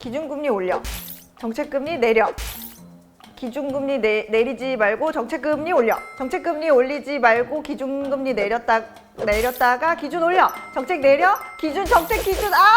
기준금리 올려. 정책금리 내려. 기준금리 내, 내리지 말고 정책금리 올려. 정책금리 올리지 말고 기준금리 내렸다 내렸다가 기준 올려. 정책 내려. 기준 정책 기준 아!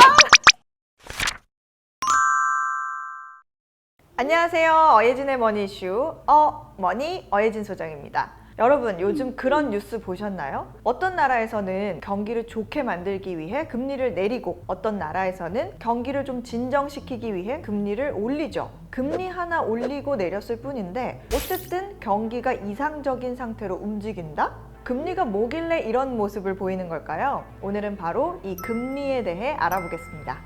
안녕하세요. 어예진의 머니 이슈 어 머니 어예진 소장입니다. 여러분 요즘 그런 뉴스 보셨나요? 어떤 나라에서는 경기를 좋게 만들기 위해 금리를 내리고 어떤 나라에서는 경기를 좀 진정시키기 위해 금리를 올리죠. 금리 하나 올리고 내렸을 뿐인데 어쨌든 경기가 이상적인 상태로 움직인다? 금리가 뭐길래 이런 모습을 보이는 걸까요? 오늘은 바로 이 금리에 대해 알아보겠습니다.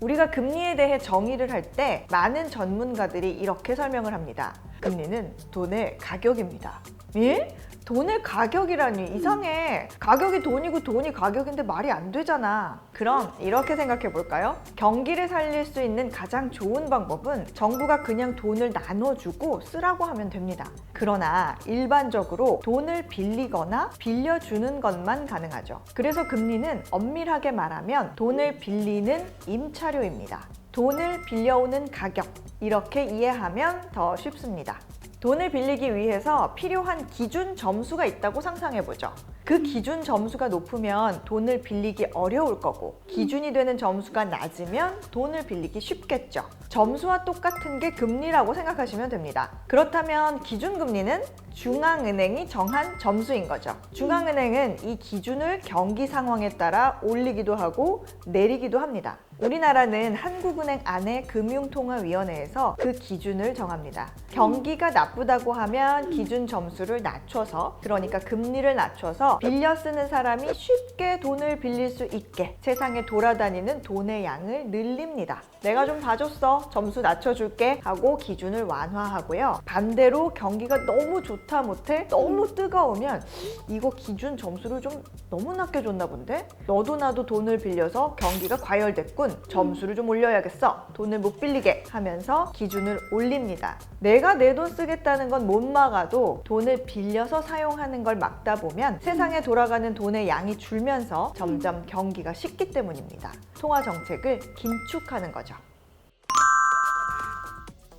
우리가 금리에 대해 정의를 할 때 많은 전문가들이 이렇게 설명을 합니다. 금리는 돈의 가격입니다. 예? 돈의 가격이라니 이상해. 가격이 돈이고 돈이 가격인데 말이 안 되잖아. 그럼 이렇게 생각해 볼까요? 경기를 살릴 수 있는 가장 좋은 방법은 정부가 그냥 돈을 나눠주고 쓰라고 하면 됩니다. 그러나 일반적으로 돈을 빌리거나 빌려주는 것만 가능하죠. 그래서 금리는 엄밀하게 말하면 돈을 빌리는 임차료입니다. 돈을 빌려오는 가격 이렇게 이해하면 더 쉽습니다. 돈을 빌리기 위해서 필요한 기준 점수가 있다고 상상해 보죠. 그 기준 점수가 높으면 돈을 빌리기 어려울 거고 기준이 되는 점수가 낮으면 돈을 빌리기 쉽겠죠. 점수와 똑같은 게 금리라고 생각하시면 됩니다. 그렇다면 기준금리는 중앙은행이 정한 점수인 거죠. 중앙은행은 이 기준을 경기 상황에 따라 올리기도 하고 내리기도 합니다. 우리나라는 한국은행 안에 금융통화위원회에서 그 기준을 정합니다. 경기가 나쁘다고 하면 기준 점수를 낮춰서 그러니까 금리를 낮춰서 빌려 쓰는 사람이 쉽게 돈을 빌릴 수 있게 세상에 돌아다니는 돈의 양을 늘립니다. 내가 좀 봐줬어. 점수 낮춰줄게. 하고 기준을 완화하고요. 반대로 경기가 너무 좋다 못해 너무 뜨거우면 이거 기준 점수를 좀 너무 낮게 줬나 본데? 너도 나도 돈을 빌려서 경기가 과열됐군. 점수를 좀 올려야겠어. 돈을 못 빌리게 하면서 기준을 올립니다. 내가 내 돈 쓰겠다는 건 못 막아도 돈을 빌려서 사용하는 걸 막다 보면 세상에 돌아가는 돈의 양이 줄면서 점점 경기가 식기 때문입니다. 통화 정책을 긴축하는 거죠.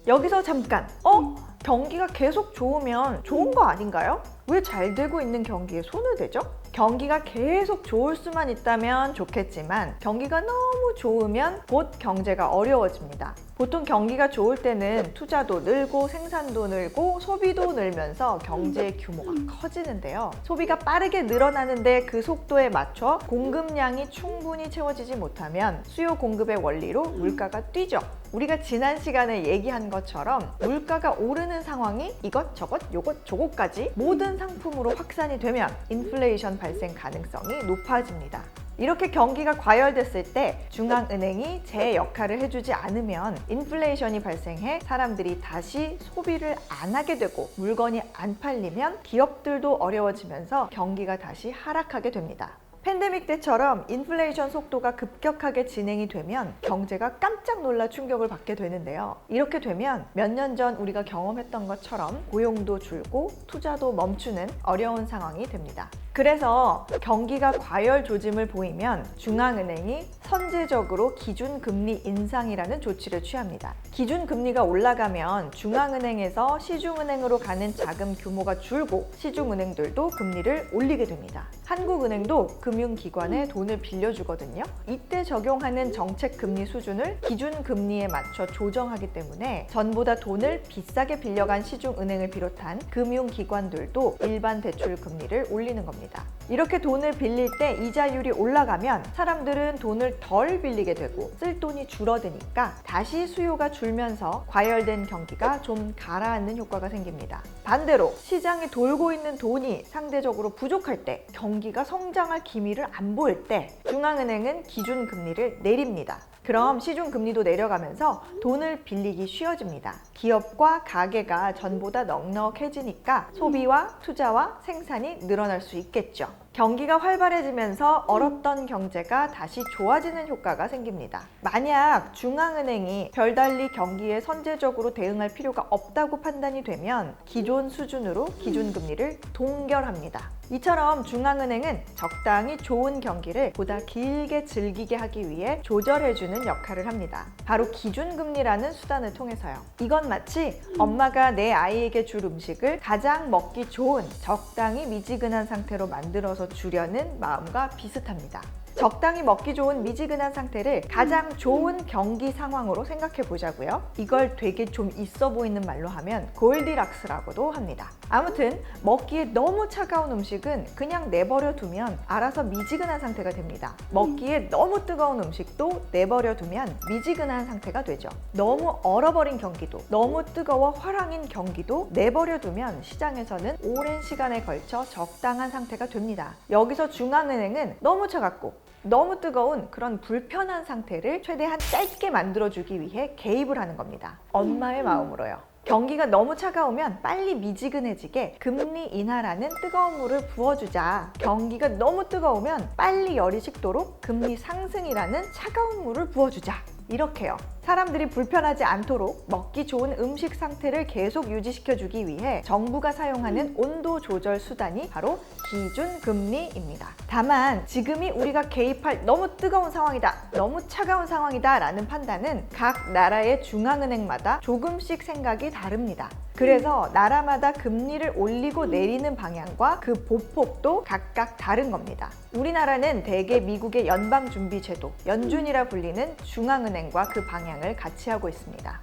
여기서 잠깐. 어? 경기가 계속 좋으면 좋은 거 아닌가요? 왜 잘 되고 있는 경기에 손을 대죠? 경기가 계속 좋을 수만 있다면 좋겠지만 경기가 너무 좋으면 곧 경제가 어려워집니다. 보통 경기가 좋을 때는 투자도 늘고 생산도 늘고 소비도 늘면서 경제의 규모가 커지는데요. 소비가 빠르게 늘어나는데 그 속도에 맞춰 공급량이 충분히 채워지지 못하면 수요 공급의 원리로 물가가 뛰죠. 우리가 지난 시간에 얘기한 것처럼 물가가 오르는 상황이 이것 저것 요것 저것까지 모든 상품으로 확산이 되면 인플레이션 발생 가능성이 높아집니다. 이렇게 경기가 과열됐을 때 중앙은행이 제 역할을 해주지 않으면 인플레이션이 발생해 사람들이 다시 소비를 안 하게 되고 물건이 안 팔리면 기업들도 어려워지면서 경기가 다시 하락하게 됩니다. 팬데믹 때처럼 인플레이션 속도가 급격하게 진행이 되면 경제가 깜짝 놀라 충격을 받게 되는데요. 이렇게 되면 몇 년 전 우리가 경험했던 것처럼 고용도 줄고 투자도 멈추는 어려운 상황이 됩니다. 그래서 경기가 과열 조짐을 보이면 중앙은행이 선제적으로 기준금리 인상이라는 조치를 취합니다. 기준금리가 올라가면 중앙은행에서 시중은행으로 가는 자금 규모가 줄고 시중은행들도 금리를 올리게 됩니다. 한국은행도 금융기관에 돈을 빌려주거든요. 이때 적용하는 정책 금리 수준을 기준금리에 맞춰 조정하기 때문에 전보다 돈을 비싸게 빌려간 시중은행을 비롯한 금융기관들도 일반 대출 금리를 올리는 겁니다. 이렇게 돈을 빌릴 때 이자율이 올라가면 사람들은 돈을 덜 빌리게 되고 쓸 돈이 줄어드니까 다시 수요가 줄면서 과열된 경기가 좀 가라앉는 효과가 생깁니다. 반대로 시장에 돌고 있는 돈이 상대적으로 부족할 때 경기가 성장할 기미를 안 보일 때 중앙은행은 기준 금리를 내립니다. 그럼 시중 금리도 내려가면서 돈을 빌리기 쉬워집니다. 기업과 가게가 전보다 넉넉해지니까 소비와 투자와 생산이 늘어날 수 있겠죠. 경기가 활발해지면서 얼었던 경제가 다시 좋아지는 효과가 생깁니다. 만약 중앙은행이 별달리 경기에 선제적으로 대응할 필요가 없다고 판단이 되면 기존 수준으로 기준금리를 동결합니다. 이처럼 중앙은행은 적당히 좋은 경기를 보다 길게 즐기게 하기 위해 조절해주는 역할을 합니다. 바로 기준금리라는 수단을 통해서요. 이건 마치 엄마가 내 아이에게 줄 음식을 가장 먹기 좋은 적당히 미지근한 상태로 만들어서 주려는 마음과 비슷합니다. 적당히 먹기 좋은 미지근한 상태를 가장 좋은 경기 상황으로 생각해 보자고요. 이걸 되게 좀 있어 보이는 말로 하면 골디락스라고도 합니다. 아무튼 먹기에 너무 차가운 음식은 그냥 내버려 두면 알아서 미지근한 상태가 됩니다. 먹기에 너무 뜨거운 음식도 내버려 두면 미지근한 상태가 되죠. 너무 얼어버린 경기도, 너무 뜨거워 화랑인 경기도 내버려 두면 시장에서는 오랜 시간에 걸쳐 적당한 상태가 됩니다. 여기서 중앙은행은 너무 차갑고 너무 뜨거운 그런 불편한 상태를 최대한 짧게 만들어주기 위해 개입을 하는 겁니다. 엄마의 마음으로요. 경기가 너무 차가우면 빨리 미지근해지게 금리 인하라는 뜨거운 물을 부어주자. 경기가 너무 뜨거우면 빨리 열이 식도록 금리 상승이라는 차가운 물을 부어주자. 이렇게요. 사람들이 불편하지 않도록 먹기 좋은 음식 상태를 계속 유지시켜주기 위해 정부가 사용하는 온도 조절 수단이 바로 기준금리입니다. 다만 지금이 우리가 개입할 너무 뜨거운 상황이다, 너무 차가운 상황이다 라는 판단은 각 나라의 중앙은행마다 조금씩 생각이 다릅니다. 그래서 나라마다 금리를 올리고 내리는 방향과 그 보폭도 각각 다른 겁니다. 우리나라는 대개 미국의 연방준비제도, 연준이라 불리는 중앙은행과 그 방향 을 같이 하고 있습니다.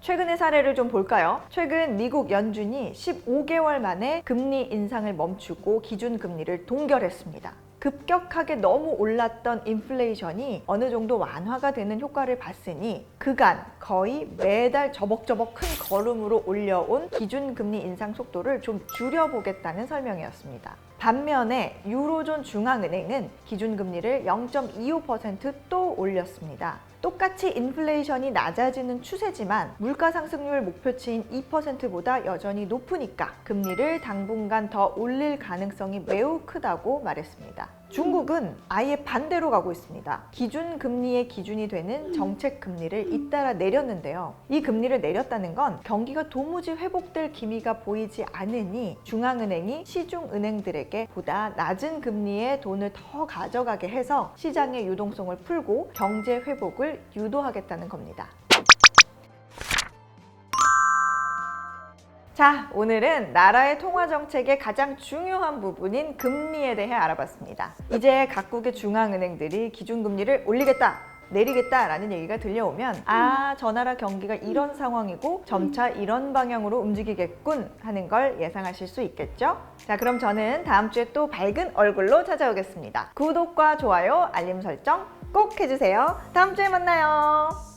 최근의 사례를 좀 볼까요? 최근 미국 연준이 15개월 만에 금리 인상을 멈추고 기준금리를 동결했습니다. 급격하게 너무 올랐던 인플레이션이 어느 정도 완화가 되는 효과를 봤으니 그간 거의 매달 저벅저벅 큰 걸음으로 올려온 기준금리 인상 속도를 좀 줄여보겠다는 설명이었습니다. 반면에 유로존 중앙은행은 기준금리를 0.25%또 올렸습니다. 똑같이 인플레이션이 낮아지는 추세지만 물가 상승률 목표치인 2%보다 여전히 높으니까 금리를 당분간 더 올릴 가능성이 매우 크다고 말했습니다. 중국은 아예 반대로 가고 있습니다. 기준 금리의 기준이 되는 정책 금리를 잇따라 내렸는데요. 이 금리를 내렸다는 건 경기가 도무지 회복될 기미가 보이지 않으니 중앙은행이 시중 은행들에게 보다 낮은 금리의 돈을 더 가져가게 해서 시장의 유동성을 풀고 경제 회복을 유도하겠다는 겁니다. 자, 오늘은 나라의 통화 정책의 가장 중요한 부분인 금리에 대해 알아봤습니다. 이제 각국의 중앙은행들이 기준금리를 올리겠다. 내리겠다라는 얘기가 들려오면 아, 저 나라 경기가 이런 상황이고 점차 이런 방향으로 움직이겠군 하는 걸 예상하실 수 있겠죠? 자, 그럼 저는 다음 주에 또 밝은 얼굴로 찾아오겠습니다. 구독과 좋아요, 알림 설정 꼭 해주세요. 다음 주에 만나요.